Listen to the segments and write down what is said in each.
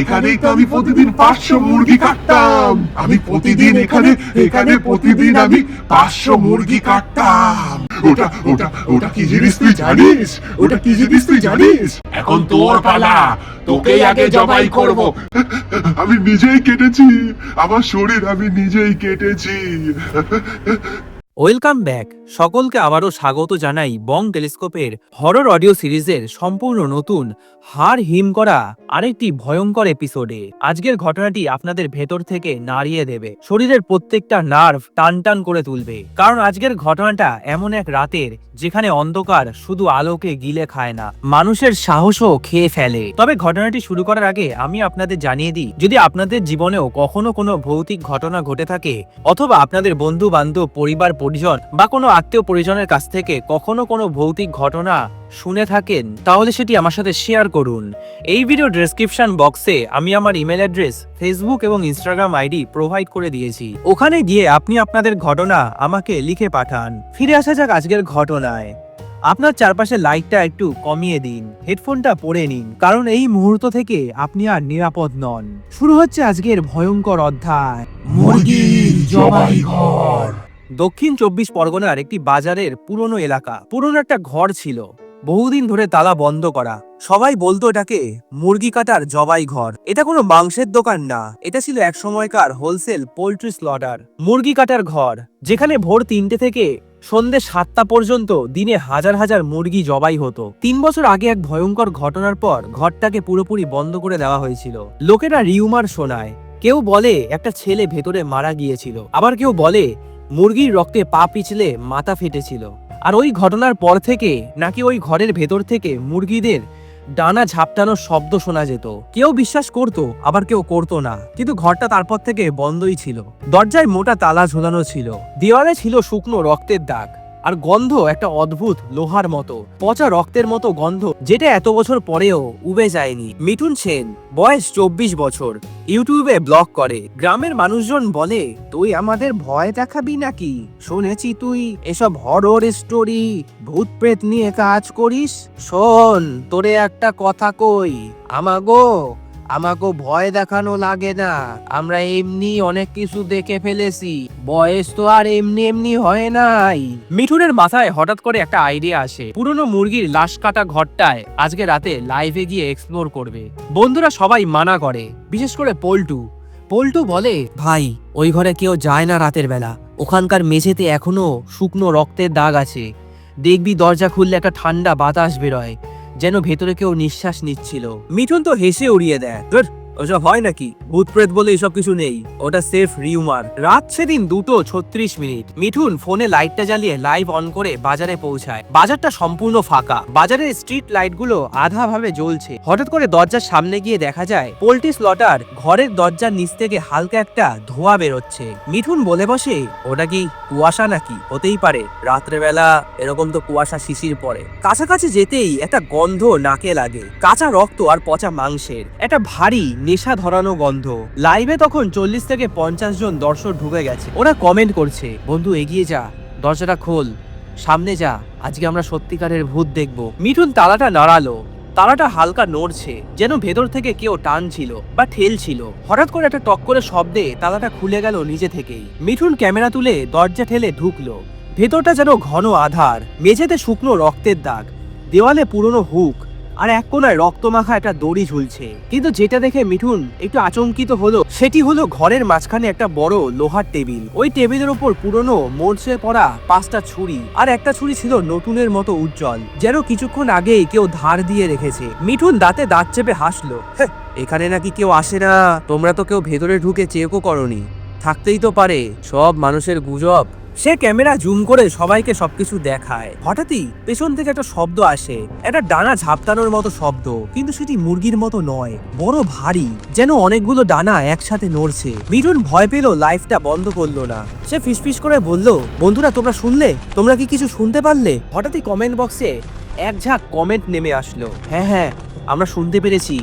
এখানেই তো আমি প্রতিদিন পাঁচশো মুরগি কাটতাম। আমি প্রতিদিন এখানে এখানে প্রতিদিন আমি পাঁচশো মুরগি কাটতাম। ওটা ওটা ওটা কি জিনিস তুই জানিস? ওটা কি জিনিস তুই জানিস? এখন তোর পালা। তোকেই আগে জবাই করব। আমি নিজেই কেটেছি। আমার শরীর আমি নিজেই কেটেছি। Welcome back. সকলকে আবারও স্বাগত জানাই বং টেলিস্কোপের হরর অডিও সিরিজের সম্পূর্ণ নতুন হার হিম করা আরেকটি ভয়ঙ্কর এপিসোডে আজকের ঘটনাটি আপনাদের ভেতর থেকে নাড়িয়ে দেবে। শরীরের প্রত্যেকটা নার্ভ টান টান করে তুলবে। কারণ আজকের ঘটনাটা এমন এক রাতের, যেখানে অন্ধকার শুধু আলোকে গিলে খায় না, মানুষের সাহসও খেয়ে ফেলে। তবে ঘটনাটি শুরু করার আগে আমি আপনাদের জানিয়ে দিই, যদি আপনাদের জীবনেও কখনো কোনো ভৌতিক ঘটনা ঘটে থাকে, অথবা আপনাদের বন্ধু বান্ধব পরিবার পরিজন বা কোনো আত্মীয় পরিজনের কাছ থেকে কখনো কোনো ভৌতিক ঘটনা শুনে থাকেন, তাহলে সেটি আমার সাথে শেয়ার করুন। এই ভিডিও ডেসক্রিপশন বক্সে আমি আমার ইমেল অ্যাড্রেস ফেসবুক এবং ইনস্টাগ্রাম আইডি প্রোভাইড করে দিয়েছি। ওখানে গিয়ে আপনি আপনাদের ঘটনা আমাকে লিখে পাঠান। ফিরে আসা যাক আজকের ঘটনায়। আপনার চারপাশে লাইটটা একটু কমিয়ে দিন হেডফোনটা পরে নিন, কারণ এই মুহূর্ত থেকে আপনি আর নিরাপদ নন। শুরু হচ্ছে আজকের ভয়ঙ্কর অধ্যায়। জবাই ঘর। দক্ষিণ চব্বিশ পরগনার একটি বাজারের পুরনো এলাকা। পুরনো একটা ঘর ছিল। বহুদিন ধরে তালা বন্ধ করা। সবাই বলতো এটাকে মুরগি কাটার জবাই ঘর। এটা কোনো মাংসের দোকান না। এটা ছিল এক সময়কার হোলসেল পোল্ট্রি স্লটার। মুরগি কাটার ঘর, যেখানে ভোর তিনটে থেকে সন্ধে সাতটা পর্যন্ত দিনে হাজার হাজার মুরগি জবাই হতো। তিন বছর আগে এক ভয়ঙ্কর ঘটনার পর ঘরটাকে পুরোপুরি বন্ধ করে দেওয়া হয়েছিল। লোকেরা রিউমার শোনায়। কেউ বলে একটা ছেলে ভেতরে মারা গিয়েছিল। আবার কেউ বলে মুরগির রক্তে পা পিছলে মাথা ফেটেছিল। আর ওই ঘটনার পর থেকে নাকি ওই ঘরের ভেতর থেকে মুরগিদের ডানা ঝাপটানোর শব্দ শোনা যেত। কেউ বিশ্বাস করতো, আবার কেউ করত না। কিন্তু ঘরটা তারপর থেকে বন্ধই ছিল। দরজায় মোটা তালা ঝোলানো ছিল। দেওয়ালে ছিল শুকনো রক্তের দাগ। আর গন্ধ একটা অদ্ভুত লোহার মতো, পচা রক্তের মতো গন্ধ, যেটা এত বছর পরেও উবে যায়নি। মিঠুন সেন, বয়স চব্বিশ বছর। ইউটিউবে ব্লগ করে, গ্রামের মানুষজন বলে, তুই আমাদের ভয় দেখাবি নাকি? শুনেছি তুই এসব হরর স্টোরি ভূত প্রেত নিয়ে কাজ করিস? শোন, তোরে একটা কথা কই, আমাগো আমাগো ভয় দেখানো লাগে না। আমরা এমনি অনেক কিছু দেখে ফেলেছি। বয়স তো আর এমনি এমনি হয় নাই। মিঠুনের মাথায় হঠাৎ করে একটা আইডিয়া আসে। পুরনো মুরগির লাশ কাটা ঘরটায় আজকে রাতে লাইভে গিয়ে এক্সপ্লোর করবে। বন্ধুরা সবাই মানা করে, বিশেষ করে পল্টু। পল্টু বলে, ভাই, ওই ঘরে কেউ যায় না রাতের বেলা। ওখানকার মেঝেতে এখনও শুকনো রক্তের দাগ আছে। দেখবি দরজা খুললে একটা ঠান্ডা বাতাস বেরোয়। যেন ভেতরে কেউ নিঃশ্বাস নিচ্ছিল। মিঠুন তো হেসে উড়িয়ে দেয়। ওসব হয় নাকি? ভূত প্রেত বলে এসব কিছু নেই। ওটা সেফ রিউমার রাত সেদিন দুটো ছত্রিশ মিনিট। মিঠুন ফোনে লাইটটা জ্বালিয়ে লাইভ অন করে বাজারে পৌঁছায়। বাজারটা সম্পূর্ণ ফাঁকা। বাজারের স্ট্রিট লাইটগুলো আধা ভাবে জ্বলছে। হঠাৎ করে দরজার সামনে গিয়ে দেখা যায়, পোল্ট্রি স্লটার ঘরের দরজার নিচ থেকে হালকা একটা ধোঁয়া বেরোচ্ছে। মিঠুন বলে বসে, ওটা কি কুয়াশা নাকি? হতেই পারে। রাত্রেবেলা এরকম তো কুয়াশা শিশির পরে কাছাকাছি যেতেই একটা গন্ধ নাকে লাগে। কাঁচা রক্ত আর পচা মাংসের। একটা ভারী নেশা ধরানো গন্ধ। লাইভে তখন চল্লিশ থেকে পঞ্চাশ জন দর্শক ঢুকে গেছে। ওরা কমেন্ট করছে, বন্ধু, এগিয়ে যা, দরজাটা খোল, সামনে যা, আজকে আমরা সত্যিকারের ভূত দেখব। মিঠুন তালাটা নাড়ালো। তালাটা হালকা নড়ছে, যেন ভেতর থেকে কেউ টানছিল বা ঠেলছিল। হঠাৎ করে একটা টক করে শব্দে তালাটা খুলে গেল নিজে থেকেই। মিঠুন ক্যামেরা তুলে দরজা ঠেলে ঢুকলো। ভেতরটা যেন ঘন আধার, মেঝেতে শুকনো রক্তের দাগ, দেওয়ালে পুরনো হুক আর এক কোনায় রক্তমাখা একটা দড়ি ঝুলছে। কিন্তু যেটা দেখে মিঠুন একটু আচমকিত হলো সেটি হলো ঘরের মাঝখানে একটা বড় লোহার টেবিল। ওই টেবিলের ওপর পুরনো মোড়ছে পড়া পাঁচটা ছুরি আর একটা ছুরি ছিল নতুনের মতো উজ্জ্বল যেন কিছুক্ষণ আগেই কেউ ধার দিয়ে রেখেছে। মিঠুন দাঁতে দাঁত চেপে হাসলো "হ্যাঁ, এখানে নাকি কেউ আসে না তোমরা তো কেউ ভেতরে ঢুকে চেকও করনি। থাকতেই তো পারে সব মানুষের গুজব। সে ক্যামেরা জুম করে সবাইকে সবকিছু দেখায়। হঠাৎই পেছন থেকে একটা শব্দ আসে। একটা ডানা ঝাপটানোর মতো শব্দ, কিন্তু সেটি মুরগির মতো নয়, বড় ভারী, যেন অনেকগুলো ডানা একসাথে নড়ছে। মিঠুন ভয় পেল লাইফটা বন্ধ করল না। সে ফিসফিস করে বলল, বন্ধুরা, তোমরা শুনলে? তোমরা কি কিছু শুনতে পারলে? হঠাৎই কমেন্ট বক্সে এক ঝাঁক কমেন্ট নেমে আসলো। হ্যাঁ হ্যাঁ আমরা শুনতে পেরেছি।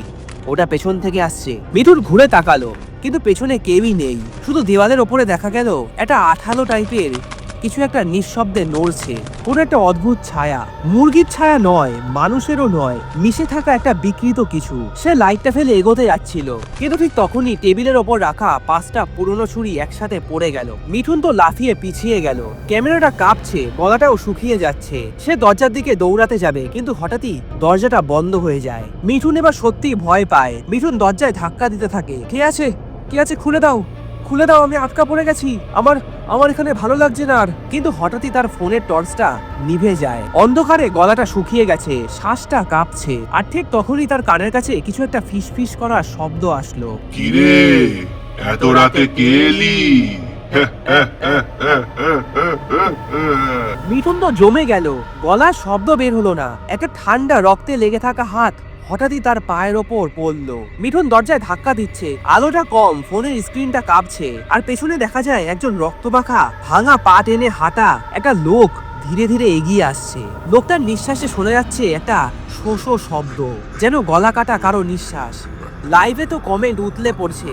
ওটা পেছন থেকে আসছে। মিঠুর ঘুরে তাকালো, কিন্তু পেছনে কেউই নেই। শুধু দেওয়ালের ওপরে দেখা গেল, একটা আঠালো টাইপের কিছু একটা নিঃশব্দে নড়ছে। কোনো একটা অদ্ভুত ছায়া। মুরগির ছায়া নয়, মানুষেরও নয়। মিশে থাকা একটা বিকৃত কিছু। সে লাইটটা ফেলে এগোতে যাচ্ছিল। কিন্তু ঠিক তখনই টেবিলের ওপর রাখা পাঁচটা পুরনো ছুরি একসাথে পড়ে গেল। মিঠুন তো লাফিয়ে পিছিয়ে গেল। ক্যামেরাটা কাঁপছে, গলাটাও শুকিয়ে যাচ্ছে। সে দরজার দিকে দৌড়াতে যাবে, কিন্তু হঠাৎই দরজাটা বন্ধ হয়ে যায়। মিঠুন এবার সত্যি ভয় পায়। মিঠুন দরজায় ধাক্কা দিতে থাকে। কে আছে? কে আছে? খুলে দাও। খুলে দাও আমি আটকা পড়ে গেছি। আমার আমার এখানে ভালো লাগছে না আর। কিন্তু হঠাৎই তার ফোনের টর্চটা নিভে যায়। অন্ধকারে গলাটা শুকিয়ে গেছে শ্বাসটা কাঁপছে। আর ঠিক তখনই তার কানের কাছে কিছু একটা ফিস ফিস করার শব্দ আসলো। কিরে এত রাতে কে এলি? মিঠুন তো জমে গেল। গলার শব্দ বের হলো না। একটা ঠান্ডা রক্তে লেগে থাকা হাত হঠাৎই তার পায়ের ওপর পড়ল। মিঠুন দরজায় ধাক্কা দিচ্ছে। আলোটা কম, ফোনের স্ক্রিনটা কাঁপছে। আর পেছনে দেখা যায় একজন রক্তমাখা ভাঙা পা টেনে হাঁটা একটা লোক ধীরে ধীরে এগিয়ে আসছে। লোকটার নিঃশ্বাসে শোনা যাচ্ছে একটা শো শো শব্দ, যেন গলা কাটা কারও নিঃশ্বাস। লাইভে তো কমেন্ট উতলে পড়ছে।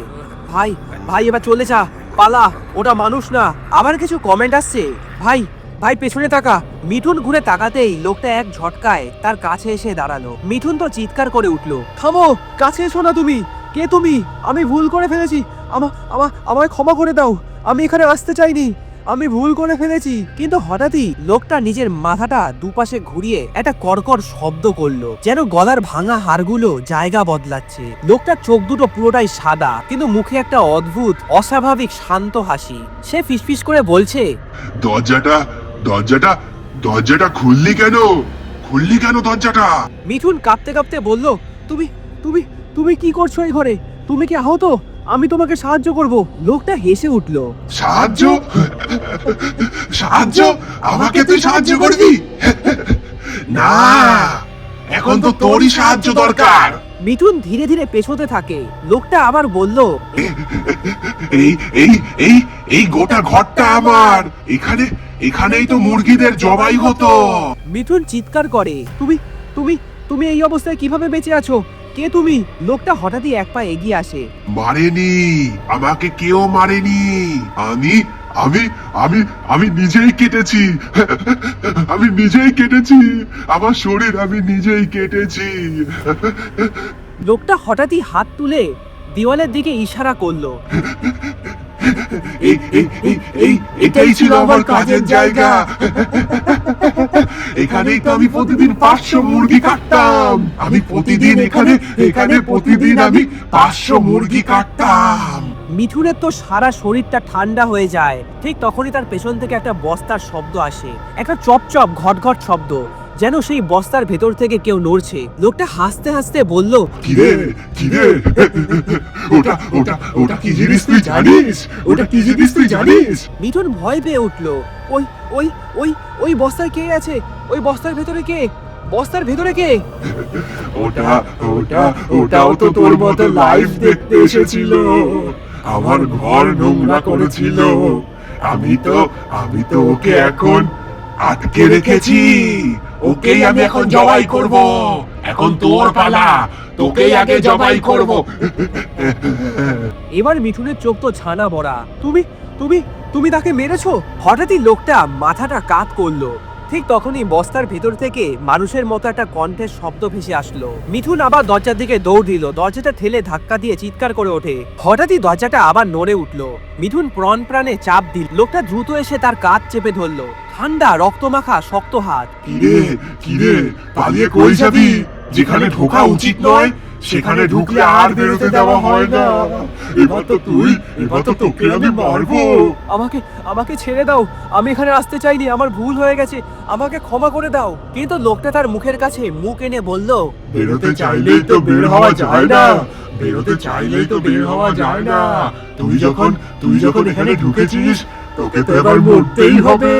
ভাই ভাই, এবার চলে যা। পালা, ওটা মানুষ না। আবার কিছু কমেন্ট আসছে? ভাই ভাই, পেছনে তাকা মিঠুন ঘুরে তাকাতেই লোকটা এক ঝটকায় তার কাছে এসে দাঁড়াল। মিঠুন তো চিৎকার করে উঠল, থামো, কাছে এসো না তুমি। কে তুমি? আমি ভুল করে ফেলেছি। আমা আমা, আমায় ক্ষমা করে দাও। আমি এখানে আসতে চাইনি। আমি ভুল করে ফেলেছি। কিন্তু হঠাৎই লোকটা নিজের মাথাটা দুপাশে ঘুরিয়ে একটা কর্কর শব্দ করল, যেন গলার ভাঙা হাড়গুলো জায়গা বদলাচ্ছে। লোকটার চোখ দুটো পুরোটাই সাদা, কিন্তু মুখে একটা অদ্ভুত, অস্বাভাবিক শান্ত হাসি। সে ফিসফিস করে বলছে, দরজাটা দরজাটা দরজাটা খুললি কেন? খুললি কেন দরজাটা? মিঠুন কাঁপতে কাঁপতে বলল তুমি তুমি তুমি কি করছ এই ঘরে? তুমি কি আহত? আমি তোমাকে সাহায্য করব। লোকটা হেসে উঠল সাহায্য? সাহায্য? আমাকে তুই সাহায্য করবি? না এখন তো তোরই সাহায্য দরকার। মিঠুন ধীরে ধীরে পেছোতে থাকে। লোকটা আবার বলল এই এই এই এই গোটা ঘরটা আমার। এখানে এখানেই তো মুরগিদের জবাই হতো। মিঠুন চিৎকার করে তুমি তুমি তুমি এই অবস্থায় কীভাবে বেঁচে আছো? কে তুমি? লোকটা হঠাৎই এক পা এগিয়ে আসে। মারেনি আমাকে কেউ মারেনি। আমি আমি আমি আমি নিজেই কেটেছি। আমি নিজেই কেটেছি। আমার শরীর আমি নিজেই কেটেছি। লোকটা হঠাৎই হাত তুলে দেওয়ালের দিকে ইশারা করল। এই এই এই এই এটাই ছিল আমার কাজের জায়গা। এখানেই তো আমি প্রতিদিন পাঁচশো মুরগি কাটতাম। আমি প্রতিদিন এখানে এখানে প্রতিদিন আমি পাঁচশো মুরগি কাটতাম। মিঠুনের তো সারা শরীরটা ঠান্ডা হয়ে যায়। ঠিক তখনই তার পেছন থেকে একটা বস্তার শব্দ আসে। একটা চপচপ ঘটঘট শব্দ যেন সেই বস্তার ভেতর থেকে কেউ নড়ছে। লোকটা হাসতে হাসতে বলল কিরে কিরে? ওটা ওটা ওটা কি জিনিস তুই জানিস? ওটা কি জিনিস তুই জানিস? মিঠুন ভয় পেয়ে উঠল ওই ওই ওই ওই বস্তায় কে আছে? ওই বস্তার ভেতরে কে? বস্তার ভেতরে কে? ওটা ওটা ওটাও তো তোর মতো লাইভ দেখতে এসেছিল। আমার ঘর নোংরা করেছিল। আমি তো আমি তো ওকে এখন আটকে রেখেছি। ওকেই আমি এখন জবাই করব। এখন তোর পালা, তোকেই আগে জবাই করব। এবার মিঠুনের চোখ তো ছানা বড়া তুমি তুমি তুমি তাকে মেরেছো? হঠাৎই লোকটা মাথাটা কাত করল। ঠিক তখনই বস্তার ভেতর থেকে মানুষের মতো একটা কণ্ঠের শব্দ ভেসে আসলো। মিঠুন আবার দরজার দিকে দৌড় দিল। দরজাটা ঠেলে ধাক্কা দিয়ে চিৎকার করে ওঠে। হঠাৎই দরজাটা আবার নড়ে উঠল। মিঠুন প্রাণ প্রাণে চাপ দিল। লোকটা দ্রুত এসে তার কাঁধ চেপে ধরলো। ঠান্ডা, রক্তমাখা, শক্ত হাত। কিরে কিরে, পালিয়ে কই যাবি? যেখানে ঢোকা উচিত নয় সেখানে ঢুকলে আর বেরোতে দেওয়া হয় না। এবার তো তুই এবার তো তোকে আমি মারবো। আমাকে আমাকে ছেড়ে দাও। আমি এখানে আসতে চাইনি আমার ভুল হয়ে গেছে। আমাকে ক্ষমা করে দাও। কিন্তু লোকটা তার মুখের কাছে মুখ এনে বলল বেরোতে চাইলেই তো বের হওয়া যায় না। বেরোতে চাইলেই তো বের হওয়া যায় না। তুই যখন তুই যখন এখানে ঢুকেছিস তোকে তো এবার মরতেই হবে।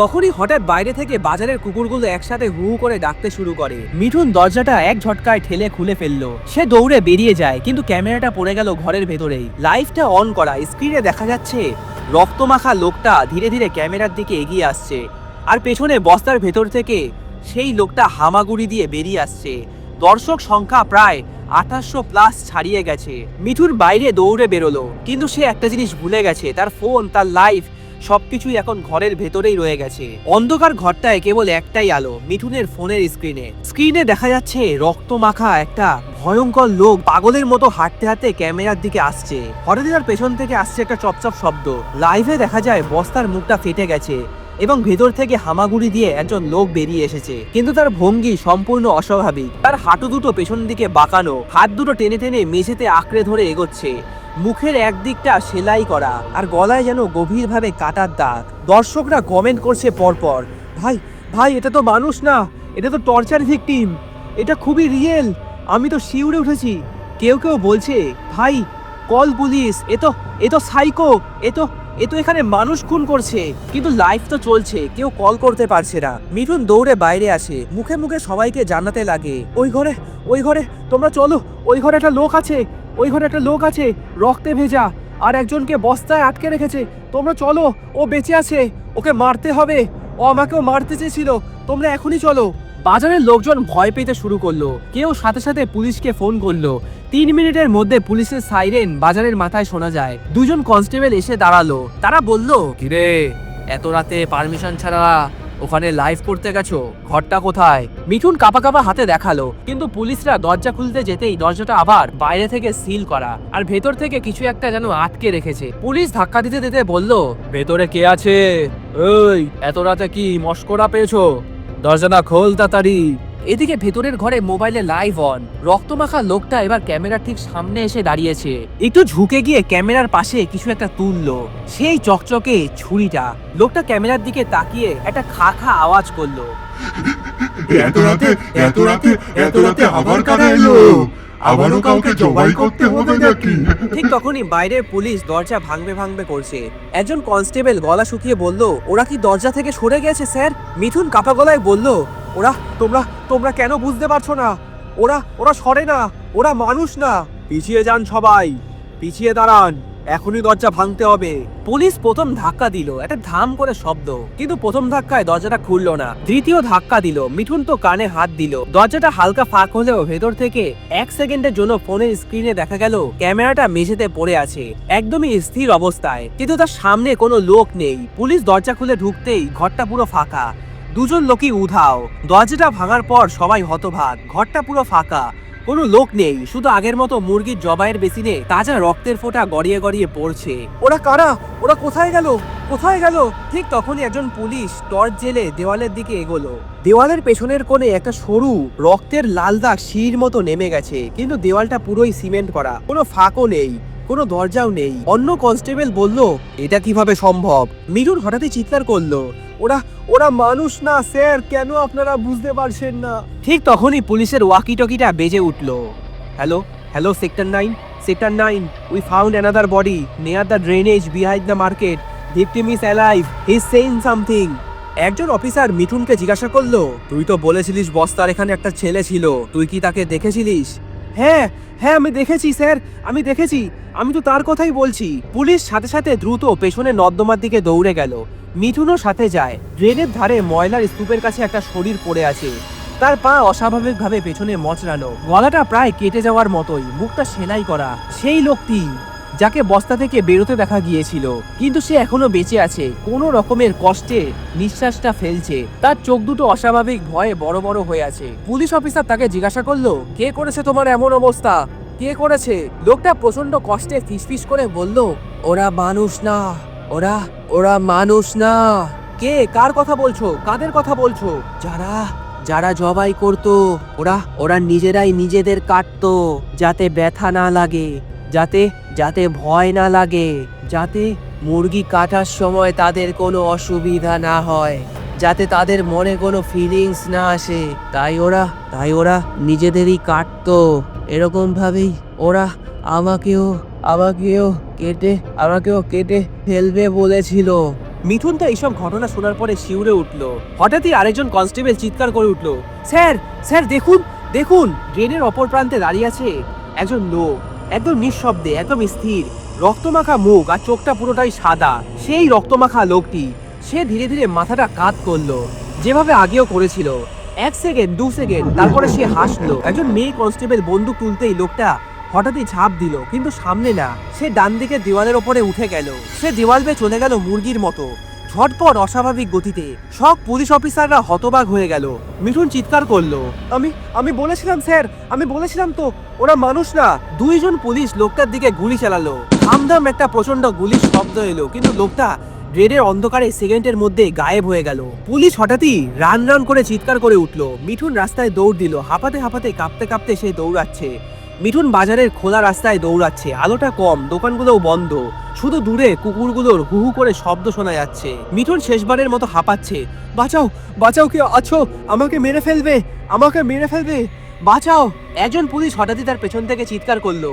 তখনই হঠাৎ বাইরে থেকে বাজারের কুকুরগুলো একসাথে হু করে ডাকতে শুরু করে। মিঠুন দরজাটা এক ঝটকায় ঠেলে খুলে ফেলল। সে দৌড়ে বেরিয়ে যায়, কিন্তু ক্যামেরাটা পড়ে গেল ঘরের ভেতরেই। লাইভটা অন করা, স্ক্রিনে দেখা যাচ্ছে, রক্তমাখা লোকটা ধীরে ধীরে ক্যামেরার দিকে এগিয়ে আসছে। আর পেছনে বস্তার ভেতর থেকে সেই লোকটা হামাগুড়ি দিয়ে বেরিয়ে আসছে। দর্শক সংখ্যা প্রায় আঠাশশো প্লাস ছাড়িয়ে গেছে। মিঠুন বাইরে দৌড়ে বেরোলো, কিন্তু সে একটা জিনিস ভুলে গেছে, তার ফোন তার লাইফ সবকিছুই এখন ঘরের ভেতরেই রয়ে গেছে। অন্ধকার ঘরটায় কেবল একটাই আলো, মিঠুনের ফোনের স্ক্রিনে স্ক্রিনে দেখা যাচ্ছে রক্ত মাখা একটা ভয়ঙ্কর লোক পাগলের মতো হাঁটতে হাঁটতে ক্যামেরার দিকে আসছে। হঠাৎই তার পেছন থেকে আসছে একটা চপচপ শব্দ। লাইভে দেখা যায় বস্তার মুখটা ফেটে গেছে। এবং ভেতর থেকে হামাগুড়ি দিয়ে একজন লোক বেরিয়ে এসেছে। কিন্তু তার ভঙ্গি সম্পূর্ণ অস্বাভাবিক। তার হাঁটু দুটো পেছন দিকে বাঁকানো, হাত দুটো টেনে টেনে মেঝেতে আঁকড়ে ধরে এগোচ্ছে। মুখের একদিকটা সেলাই করা, আর গলায় যেন গভীরভাবে কাটার দাগ। দর্শকরা কমেন্ট করছে পরপর, ভাই ভাই, এটা তো মানুষ না, এটা তো টর্চার ভিকটিম এটা খুবই রিয়েল আমি তো শিউরে উঠেছি। কেউ কেউ বলছে, ভাই কল পুলিশ এ তো এ তো সাইকো এ তো এ তো এখানে মানুষ খুন করছে, কিন্তু লাইফ তো চলছে, কেউ কল করতে পারছে না। মিঠুন দৌড়ে বাইরে আসে, মুখে মুখে সবাইকে জানাতে লাগে, ওই ঘরে ওই ঘরে, তোমরা চলো, ওই ঘরে একটা লোক আছে, ওই ঘরে একটা লোক আছে, রক্তে ভেজা, আর একজনকে বস্তায় আটকে রেখেছে, তোমরা চলো, ও বেঁচে আছে, ওকে মারতে হবে, ও আমাকেও মারতে চেয়েছিল, তোমরা এখনই চলো। বাজারের লোকজন ভয় পেতে শুরু করল। কেউ সাথে সাথে পুলিশকে ফোন করল। তিন মিনিটের মধ্যে পুলিশের সাইরেন বাজারের মাথায় শোনা যায়। দুজন কনস্টেবল এসে দাঁড়াল। তারা বলল, কিরে, এত রাতে পারমিশন ছাড়া ওখানে লাইভ করতে গেছো? ঘরটা কোথায়? মিঠুন কাপা কাপা হাতে দেখাল। কিন্তু পুলিশরা দরজা খুলতে যেতেই দরজাটা আবার বাইরে থেকে সিল করা আর ভেতর থেকে কিছু একটা যেন আটকে রেখেছে। পুলিশ ধাক্কা দিতে দিতে বলল, ভেতরে কে আছে? ওই এত রাতে কি মস্করা পেয়েছ? দরজাটা খোল, তাড়াতাড়ি। এদিকে ভেতরের ঘরে মোবাইলে লাইভ অন। রক্তমাখা লোকটা এবার ক্যামেরার ঠিক সামনে এসে দাঁড়িয়েছে। একটু ঝুঁকে গিয়ে ক্যামেরার পাশে কিছু একটা তুললো। সেই চকচকে ছুরিটা। লোকটা ক্যামেরার দিকে তাকিয়ে একটা খা খা আওয়াজ করল। এত রাতে এত রাতে এত রাতে আবার কারা এলো? আবারও কাউকে জবাই করতে হবে নাকি? ঠিক তখনই বাইরের পুলিশ দরজা ভাঙবে ভাঙবে করছে। একজন কনস্টেবল গলা শুকিয়ে বলল ওরা কি দরজা থেকে সরে গেছে স্যার? মিথুন কাপা গলায় বলল ওরা তোমরা তোমরা কেন বুঝতে পারছ না? ওরা ওরা সরে না ওরা মানুষ না। পিছিয়ে যান সবাই পিছিয়ে দাঁড়ান। এখনই দরজা ভাঙতে হবে। পুলিশ প্রথম ধাক্কা দিল, একটা ধাম করে শব্দ। কিন্তু প্রথম ধাক্কায় দরজাটা খুললো না। দ্বিতীয় ধাক্কা দিল, মিঠুন তো কানে হাত দিল। দরজাটা হালকা ফাঁক হলেও ভেতর থেকে এক সেকেন্ডের জন্য ফোনের স্ক্রিনে দেখা গেল, ক্যামেরাটা মেঝেতে পড়ে আছে। একদমই স্থির অবস্থায়। কিন্তু তার সামনে কোনো লোক নেই। পুলিশ দরজা খুলে ঢুকতেই ঘরটা পুরো ফাঁকা। দুজন লোকই উধাও। দরজাটা ভাঙার পর সবাই হতভাগ। ঘরটা পুরো ফাঁকা। কোনো লোক নেই, শুধু আগের মতো মুরগির জবাইয়ের বেসিনে তাজা রক্তের ফোঁটা গড়িয়ে গড়িয়ে পড়ছে। ওরা কারা? ওরা কোথায় গেল? কোথায় গেল? ঠিক তখনই একজন পুলিশ টর্চ জেলে দেওয়ালের দিকে এগোলো। দেওয়ালের পেছনের কোণে একটা সরু, রক্তের লাল দাগ শির মতো নেমে গেছে, কিন্তু দেওয়ালটা পুরোই সিমেন্ট করা, কোনো ফাঁকও নেই। কোনো দরজাও নেই। অন্য কনস্টেবল বলল, এটা কীভাবে সম্ভব? মিঠুন হঠাৎই চিৎকার করল, ওরা ওরা মানুষ না, স্যার, কেন আপনারা বুঝতে পারছেন না? ঠিক তখনই পুলিশের ওয়াকি টকিটা বেজে উঠল। Hello hello, sector nine sector nine, we found another body near the drainage behind the market, victim is alive, he saying something. একজন অফিসার মিঠুনকে জিজ্ঞাসা করল, তুই তো বলেছিলিস বস্তার এখানে একটা ছেলে ছিল, তুই কি তাকে দেখেছিলিস? হ্যাঁ হ্যাঁ আমি দেখেছি, স্যার। আমি দেখেছি। আমি তো তার কথাই বলছি। পুলিশ সাথে সাথে দ্রুত পেছনে নর্দমার দিকে দৌড়ে গেল। মিঠুনও সাথে যায়। ড্রেনের ধারে ময়লার স্তূপের কাছে একটা শরীর পড়ে আছে। তার পা অস্বাভাবিকভাবে পেছনে মচড়ানো। গলাটা প্রায় কেটে যাওয়ার মতোই, মুখটা সেলাই করা। সেই লোকটি যাকে বস্তা থেকে বেরোতে দেখা গিয়েছিল। কিন্তু সে এখনও বেঁচে আছে। কোনো রকমের কষ্টে নিঃশ্বাসটা ফেলছে। তার চোখ দুটো অস্বাভাবিক ভয়ে বড় বড় হয়ে আছে। পুলিশ অফিসার তাকে জিজ্ঞাসা করল, কে করেছে তোমার এমন অবস্থা? কে করেছে? লোকটা প্রচণ্ড কষ্টে ফিসফিস করে বলল, ওরা মানুষ না। ওরা ওরা মানুষ না। কে, কার কথা বলছো? কাদের কথা বলছো? যারা যারা জবাই করতো, ওরা ওরা নিজেরাই নিজেদের কাটতো, যাতে ব্যথা না লাগে। যাতে যাতে ভয় না লাগে, যাতে মুরগি কাটার সময় তাদের কোনো অসুবিধা না হয়, যাতে তাদের মনে কোনো ফিলিংস না আসে। তাই ওরা তাই ওরা নিজেদেরই কাটতো। এরকম ভাবেই ওরা আমাকেও আমাকেও কেটে আমাকেও কেটে ফেলবে বলেছিল। মিঠুন তো এইসব ঘটনা শোনার পরে শিউরে উঠল। হঠাৎই আরেকজন কনস্টেবল চিৎকার করে উঠল, স্যার স্যার, দেখুন দেখুন, ড্রেনের অপর প্রান্তে দাঁড়িয়ে আছে একজন লোক। একদম নিঃশব্দে, একদম স্থির। রক্তমাখা মুখ আর চোখটা পুরোটাই সাদা। সেই রক্তমাখা লোকটি, সে ধীরে ধীরে মাথাটা কাত করল। যেভাবে আগেও করেছিল। এক সেকেন্ড, দু সেকেন্ড, তারপরে সে হাসলো। একজন মেয়ে কনস্টেবল বন্দুক তুলতেই লোকটা হঠাৎই ঝাঁপ দিল, কিন্তু সামনে না। সে ডান দিকে দেওয়ালের ওপরে উঠে গেল। সে দেওয়াল বেয়ে চলে গেল মুরগির মতো। ঝটপট অস্বাভাবিক গতিতে সব পুলিশ অফিসাররা হতবাক হয়ে গেল। মিঠুন চিৎকার করল, আমি আমি বলেছিলাম স্যার, আমি বলেছিলাম তো, ওরা মানুষ না। দুইজন পুলিশ লোকটার দিকে গুলি চালালো। আমদাম একটা প্রচণ্ড গুলির শব্দ এলো, কিন্তু লোকটা রেডের অন্ধকারে সেকেন্ডের মধ্যে গায়েব হয়ে গেল। পুলিশ হঠাৎই রান রান করে চিৎকার করে উঠল। মিঠুন রাস্তায় দৌড় দিল, হাঁপাতে হাঁপাতে, কাঁপতে কাঁপতে সে দৌড়াচ্ছে। মিঠুন বাজারের খোলা রাস্তায় দৌড়াচ্ছে। আলোটা কম, দোকানগুলোও বন্ধ। শুধু দূরে কুকুরগুলোর হু হু করে শব্দ শোনা যাচ্ছে। মিঠুন শেষবারের মতো হাঁপাচ্ছে। বাঁচাও বাঁচাও কে আছো? আমাকে মেরে ফেলবে, আমাকে মেরে ফেলবে। বাঁচাও। একজন পুলিশ হঠাৎই তার পেছন থেকে চিৎকার করল।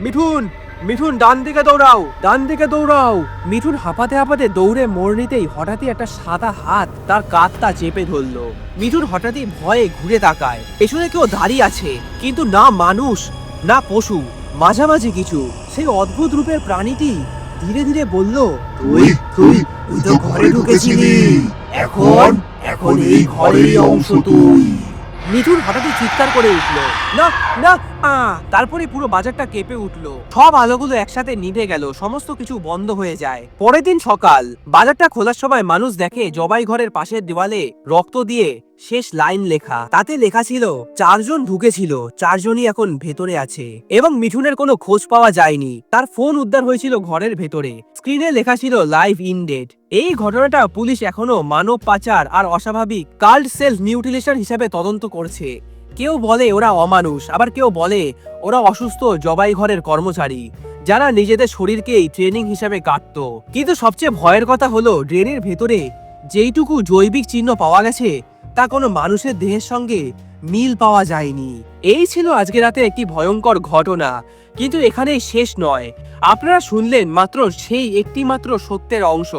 মিঠুন মিঠুন ডান দিকে দৌড়াও, ডান দিকে দৌড়াও। মিঠুন হাঁপাতে হাঁপাতে দৌড়ে মোড় নিতেই হঠাৎই একটা সাদা হাত তার কাঁধটা চেপে ধরলো। মিঠুন হঠাৎই ভয়ে ঘুরে তাকায়। পেছনে কেউ দাঁড়িয়ে আছে, কিন্তু না মানুষ। না পশু, মাঝামাঝি কিছু। সেই অদ্ভুত রূপের প্রাণীটি ধীরে ধীরে বলল, তুই তুই তুই তো ঘরে ঢুকেছিলি। এখন এখন এই ঘরেরই অংশ তুই। মিঠুন হঠাৎই চিৎকার করে উঠল, না না তারপরে পুরো বাজারটা কেঁপে উঠল। সব আলোগুলো একসাথে নিভে গেল, সমস্ত কিছু বন্ধ হয়ে যায়। পরের দিন সকাল, বাজারটা খোলার সময় মানুষ দেখে জবাই ঘরের পাশের দেওয়ালে রক্ত দিয়ে শেষ লাইন লেখা। তাতে লেখা ছিল, চারজন ঢুকেছিল, চারজনই এখন ভেতরে আছে। এবং মিঠুনের কোনো খোঁজ পাওয়া যায়নি। তার ফোন উদ্ধার হয়েছিল ঘরের ভেতরে। স্ক্রিনে লেখা ছিল, লাইভ ইনডেড এই ঘটনাটা পুলিশ এখনও মানব পাচার আর অস্বাভাবিক কাল্ড সেলফ মিউটিলেশন হিসাবে তদন্ত করছে। কেউ বলে ওরা অমানুষ, আবার কেউ বলে ওরা অসুস্থ জবাই ঘরের কর্মচারী, যারা নিজেদের শরীরকেই ট্রেনিং হিসাবে কাটত। কিন্তু সবচেয়ে ভয়ের কথা হলো ড্রেনের ভেতরে যেইটুকু জৈবিক চিহ্ন পাওয়া গেছে, তা কোনো মানুষের দেহের সঙ্গে মিল পাওয়া যায়নি। এই ছিল আজকে রাতে একটি ভয়ঙ্কর ঘটনা। কিন্তু এখানেই শেষ নয়। আপনারা শুনলেন মাত্র সেই একটি মাত্র সত্যের অংশ।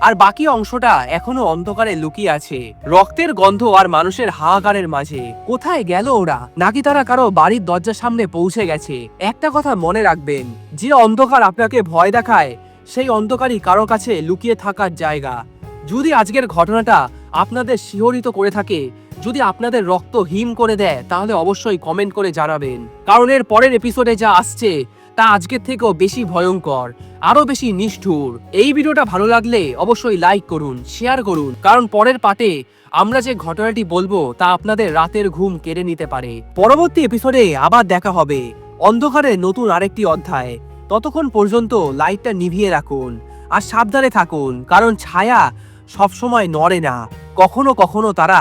আর বাকি অংশটা এখনও অন্ধকারে লুকিয়ে আছে। রক্তের গন্ধ আর মানুষের হাহাকারের মাঝে। কোথায় গেল ওরা? নাকি তারা কারও বাড়ির দরজার সামনে পৌঁছে গেছে? একটা কথা মনে রাখবেন, যে অন্ধকার আপনাকে ভয় দেখায়, সেই অন্ধকারই কারও কাছে লুকিয়ে থাকার জায়গা। যদি আজকের ঘটনাটা আপনাদের শিহরিত করে থাকে যদি আপনাদের রক্ত হিম করে দেয়, তাহলে অবশ্যই কমেন্ট করে জানাবেন। কারণ এর পরের এপিসোডে যা আসছে, তা আজকের থেকেও বেশি ভয়ঙ্কর আরও বেশি নিষ্ঠুর। এই ভিডিওটা ভালো লাগলে অবশ্যই লাইক করুন শেয়ার করুন। কারণ পরের পার্টে আমরা যে ঘটনাটি বলব, তা আপনাদের রাতের ঘুম কেড়ে নিতে পারে। পরবর্তী এপিসোডে আবার দেখা হবে। অন্ধকারে নতুন আরেকটি অধ্যায়। ততক্ষণ পর্যন্ত লাইটটা নিভিয়ে রাখুন আর সাবধানে থাকুন, কারণ ছায়া সবসময় নড়ে না। কখনো কখনো তারা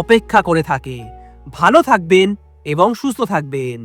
অপেক্ষা করে থাকে। ভালো থাকবেন এবং সুস্থ থাকবেন।